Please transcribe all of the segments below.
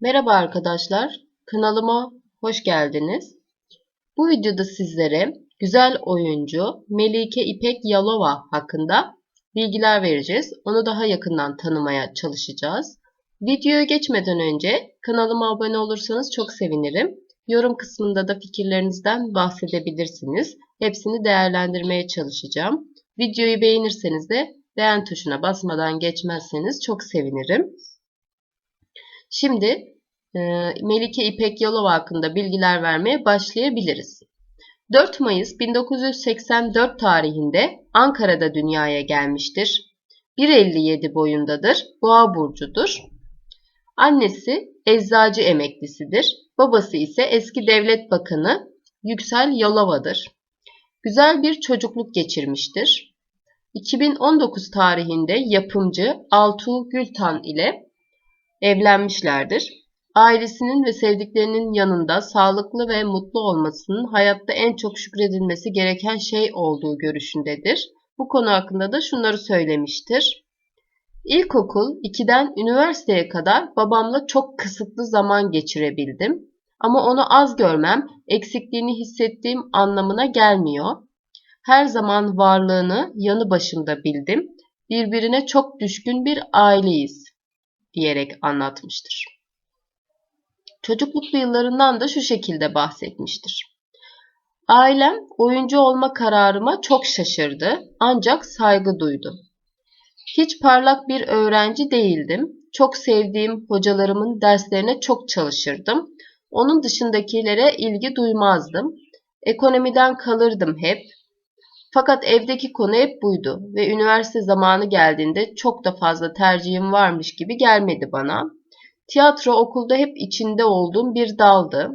Merhaba arkadaşlar, kanalıma hoş geldiniz. Bu videoda sizlere güzel oyuncu Melike İpek Yalova hakkında bilgiler vereceğiz. Onu daha yakından tanımaya çalışacağız. Videoya geçmeden önce kanalıma abone olursanız çok sevinirim. Yorum kısmında da fikirlerinizden bahsedebilirsiniz. Hepsini değerlendirmeye çalışacağım. Videoyu beğenirseniz de beğen tuşuna basmadan geçmezseniz çok sevinirim. Şimdi e, Melike İpek Yalova hakkında bilgiler vermeye başlayabiliriz. 4 Mayıs 1984 tarihinde Ankara'da dünyaya gelmiştir. 1.57 boyundadır. Boğa burcudur. Annesi eczacı emeklisidir. Babası ise eski devlet bakanı Yüksel Yalova'dır. Güzel bir çocukluk geçirmiştir. 2019 tarihinde yapımcı Altuğ Gültan ile evlenmişlerdir. Ailesinin ve sevdiklerinin yanında sağlıklı ve mutlu olmasının hayatta en çok şükredilmesi gereken şey olduğu görüşündedir. Bu konu hakkında da şunları söylemiştir. İlkokul 2'den üniversiteye kadar babamla çok kısıtlı zaman geçirebildim. Ama onu az görmem, eksikliğini hissettiğim anlamına gelmiyor. Her zaman varlığını yanı başımda bildim. Birbirine çok düşkün bir aileyiz diyerek anlatmıştır. Çocukluk yıllarından da şu şekilde bahsetmiştir. Ailem oyuncu olma kararıma çok şaşırdı ancak saygı duydu. Hiç parlak bir öğrenci değildim. Çok sevdiğim hocalarımın derslerine çok çalışırdım. Onun dışındakilere ilgi duymazdım. Ekonomiden kalırdım hep. Fakat evdeki konu hep buydu ve üniversite zamanı geldiğinde çok da fazla tercihim varmış gibi gelmedi bana. Tiyatro okulda hep içinde olduğum bir daldı.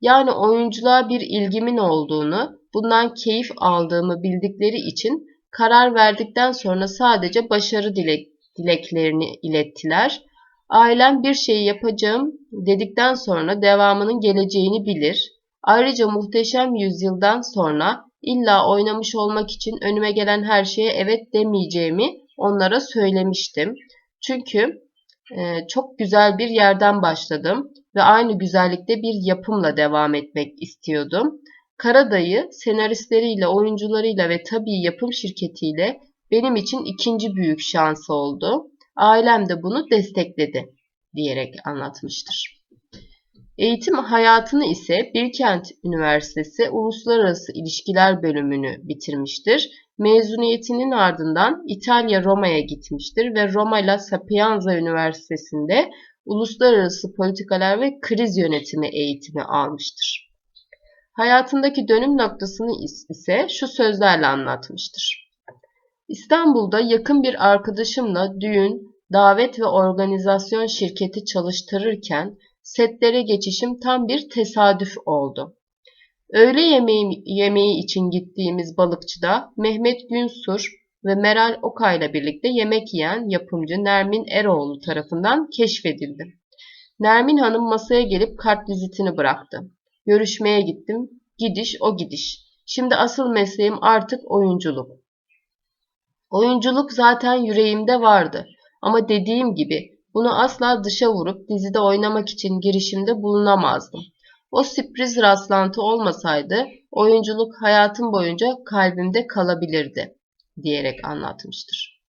Yani oyunculuğa bir ilgimin olduğunu, bundan keyif aldığımı bildikleri için karar verdikten sonra sadece başarı dilek, dileklerini ilettiler. Ailem bir şeyi yapacağım dedikten sonra devamının geleceğini bilir. Ayrıca muhteşem yüzyıldan sonra illa oynamış olmak için önüme gelen her şeye evet demeyeceğimi onlara söylemiştim. Çünkü e, çok güzel bir yerden başladım ve aynı güzellikte bir yapımla devam etmek istiyordum. Karadayı senaristleriyle, oyuncularıyla ve tabii yapım şirketiyle benim için ikinci büyük şansı oldu. Ailem de bunu destekledi diyerek anlatmıştır. Eğitim hayatını ise Bilkent Üniversitesi Uluslararası İlişkiler bölümünü bitirmiştir. Mezuniyetinin ardından İtalya Roma'ya gitmiştir ve Roma La Sapienza Üniversitesi'nde uluslararası politikalar ve kriz yönetimi eğitimi almıştır. Hayatındaki dönüm noktasını ise şu sözlerle anlatmıştır. İstanbul'da yakın bir arkadaşımla düğün, davet ve organizasyon şirketi çalıştırırken setlere geçişim tam bir tesadüf oldu. Öğle yemeği, yemeği için gittiğimiz balıkçıda Mehmet Günsur ve Meral Okay'la birlikte yemek yiyen yapımcı Nermin Eroğlu tarafından keşfedildi. Nermin Hanım masaya gelip kart vizitini bıraktı. Görüşmeye gittim. Gidiş o gidiş. Şimdi asıl mesleğim artık oyunculuk. Oyunculuk zaten yüreğimde vardı. Ama dediğim gibi bunu asla dışa vurup dizide oynamak için girişimde bulunamazdım. O sürpriz rastlantı olmasaydı oyunculuk hayatım boyunca kalbimde kalabilirdi diyerek anlatmıştır.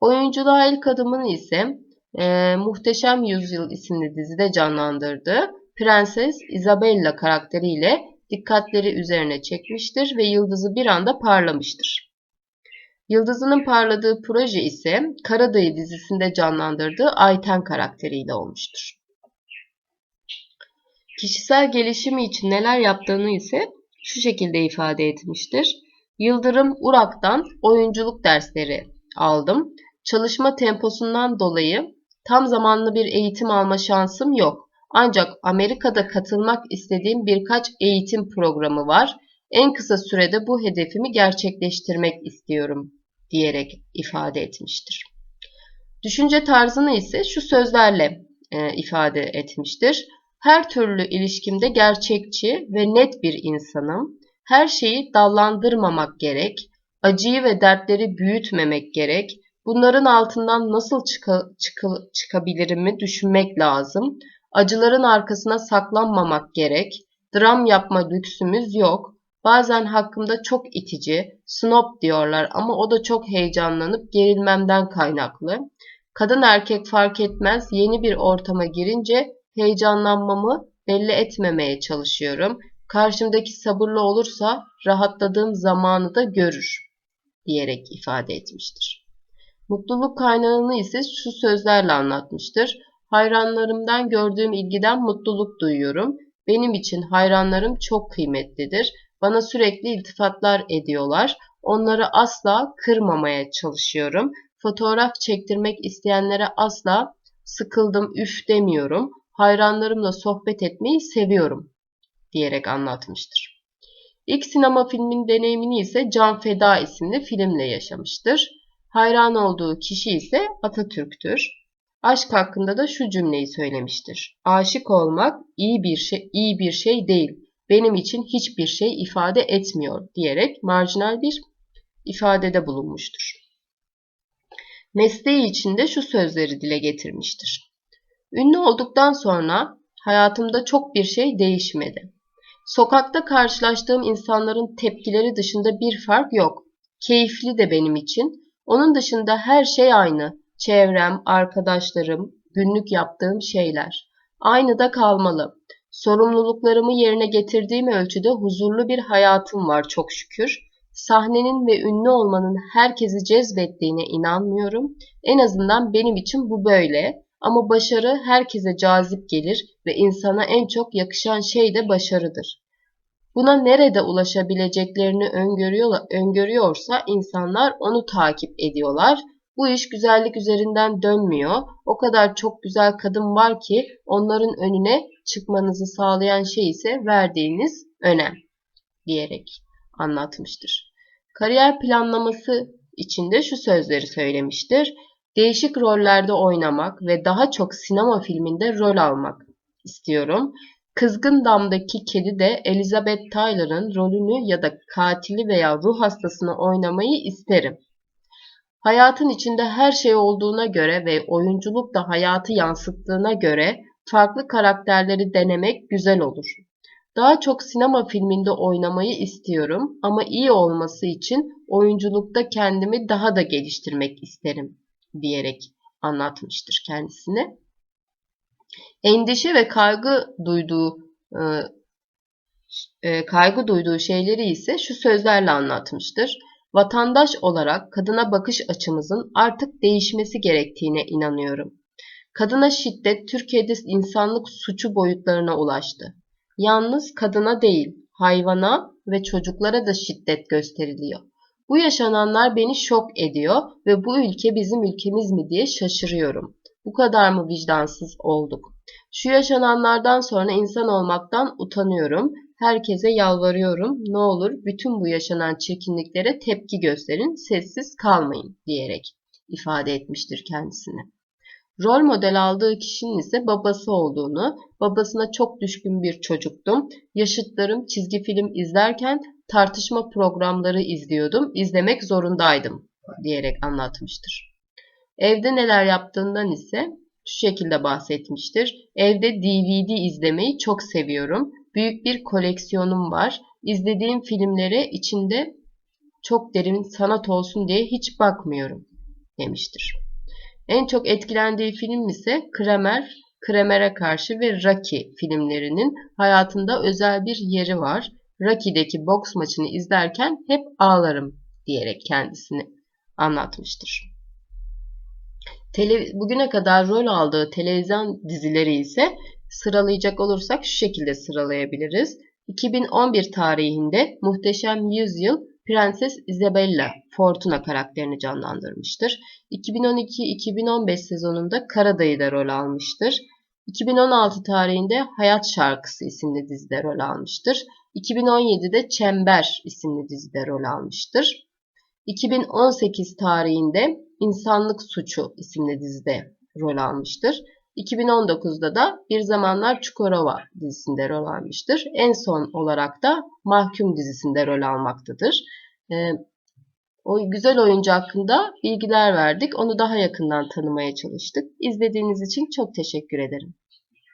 Oyunculuğa ilk adımını ise e, Muhteşem Yüzyıl isimli dizide canlandırdığı Prenses Isabella karakteriyle dikkatleri üzerine çekmiştir ve yıldızı bir anda parlamıştır. Yıldızının parladığı proje ise Karadayı dizisinde canlandırdığı Ayten karakteriyle olmuştur. Kişisel gelişimi için neler yaptığını ise şu şekilde ifade etmiştir. Yıldırım Urak'tan oyunculuk dersleri aldım. Çalışma temposundan dolayı tam zamanlı bir eğitim alma şansım yok. Ancak Amerika'da katılmak istediğim birkaç eğitim programı var. En kısa sürede bu hedefimi gerçekleştirmek istiyorum diyerek ifade etmiştir. Düşünce tarzını ise şu sözlerle e, ifade etmiştir. Her türlü ilişkimde gerçekçi ve net bir insanım. Her şeyi dallandırmamak gerek. Acıyı ve dertleri büyütmemek gerek. Bunların altından nasıl çıka, çıka, çıkabilirimi düşünmek lazım. Acıların arkasına saklanmamak gerek. Dram yapma lüksümüz yok. Bazen hakkımda çok itici, snob diyorlar ama o da çok heyecanlanıp gerilmemden kaynaklı. Kadın erkek fark etmez yeni bir ortama girince heyecanlanmamı belli etmemeye çalışıyorum. Karşımdaki sabırlı olursa rahatladığım zamanı da görür diyerek ifade etmiştir. Mutluluk kaynağını ise şu sözlerle anlatmıştır. Hayranlarımdan gördüğüm ilgiden mutluluk duyuyorum. Benim için hayranlarım çok kıymetlidir. Bana sürekli iltifatlar ediyorlar. Onları asla kırmamaya çalışıyorum. Fotoğraf çektirmek isteyenlere asla sıkıldım üf demiyorum. Hayranlarımla sohbet etmeyi seviyorum diyerek anlatmıştır. İlk sinema filmin deneyimini ise Can Feda isimli filmle yaşamıştır. Hayran olduğu kişi ise Atatürk'tür. Aşk hakkında da şu cümleyi söylemiştir. Aşık olmak iyi bir şey iyi bir şey değil. Benim için hiçbir şey ifade etmiyor diyerek marjinal bir ifadede bulunmuştur. Mesleği içinde şu sözleri dile getirmiştir. Ünlü olduktan sonra hayatımda çok bir şey değişmedi. Sokakta karşılaştığım insanların tepkileri dışında bir fark yok. Keyifli de benim için. Onun dışında her şey aynı. Çevrem, arkadaşlarım, günlük yaptığım şeyler. Aynı da kalmalı. Sorumluluklarımı yerine getirdiğim ölçüde huzurlu bir hayatım var çok şükür. Sahnenin ve ünlü olmanın herkesi cezbettiğine inanmıyorum. En azından benim için bu böyle. Ama başarı herkese cazip gelir ve insana en çok yakışan şey de başarıdır. Buna nerede ulaşabileceklerini öngörüyor, öngörüyorsa insanlar onu takip ediyorlar. Bu iş güzellik üzerinden dönmüyor. O kadar çok güzel kadın var ki onların önüne çıkmanızı sağlayan şey ise verdiğiniz önem diyerek anlatmıştır. Kariyer planlaması içinde şu sözleri söylemiştir. Değişik rollerde oynamak ve daha çok sinema filminde rol almak istiyorum. Kızgın Dam'daki kedi de Elizabeth Taylor'ın rolünü ya da katili veya ruh hastasını oynamayı isterim. Hayatın içinde her şey olduğuna göre ve oyunculuk da hayatı yansıttığına göre farklı karakterleri denemek güzel olur. Daha çok sinema filminde oynamayı istiyorum ama iyi olması için oyunculukta kendimi daha da geliştirmek isterim diyerek anlatmıştır kendisine. Endişe ve kaygı duyduğu e, e, kaygı duyduğu şeyleri ise şu sözlerle anlatmıştır. Vatandaş olarak kadına bakış açımızın artık değişmesi gerektiğine inanıyorum. Kadına şiddet Türkiye'de insanlık suçu boyutlarına ulaştı. Yalnız kadına değil, hayvana ve çocuklara da şiddet gösteriliyor. Bu yaşananlar beni şok ediyor ve bu ülke bizim ülkemiz mi diye şaşırıyorum. Bu kadar mı vicdansız olduk? Şu yaşananlardan sonra insan olmaktan utanıyorum. Herkese yalvarıyorum. Ne olur bütün bu yaşanan çirkinliklere tepki gösterin, sessiz kalmayın diyerek ifade etmiştir kendisini. Rol model aldığı kişinin ise babası olduğunu, babasına çok düşkün bir çocuktum. Yaşıtlarım çizgi film izlerken tartışma programları izliyordum, izlemek zorundaydım diyerek anlatmıştır. Evde neler yaptığından ise şu şekilde bahsetmiştir. Evde DVD izlemeyi çok seviyorum. Büyük bir koleksiyonum var. İzlediğim filmlere içinde çok derin sanat olsun diye hiç bakmıyorum demiştir. En çok etkilendiği film ise Kramer, Kramer'e karşı ve Rocky filmlerinin hayatında özel bir yeri var. Rocky'deki boks maçını izlerken hep ağlarım diyerek kendisini anlatmıştır. Tele, bugüne kadar rol aldığı televizyon dizileri ise sıralayacak olursak şu şekilde sıralayabiliriz. 2011 tarihinde Muhteşem Yüzyıl Prenses Isabella Fortuna karakterini canlandırmıştır. 2012-2015 sezonunda Karadayı'da rol almıştır. 2016 tarihinde Hayat Şarkısı isimli dizide rol almıştır. 2017'de Çember isimli dizide rol almıştır. 2018 tarihinde İnsanlık Suçu isimli dizide rol almıştır. 2019'da da Bir Zamanlar Çukurova dizisinde rol almıştır. En son olarak da Mahkum dizisinde rol almaktadır. Ee, o güzel oyuncu hakkında bilgiler verdik. Onu daha yakından tanımaya çalıştık. İzlediğiniz için çok teşekkür ederim.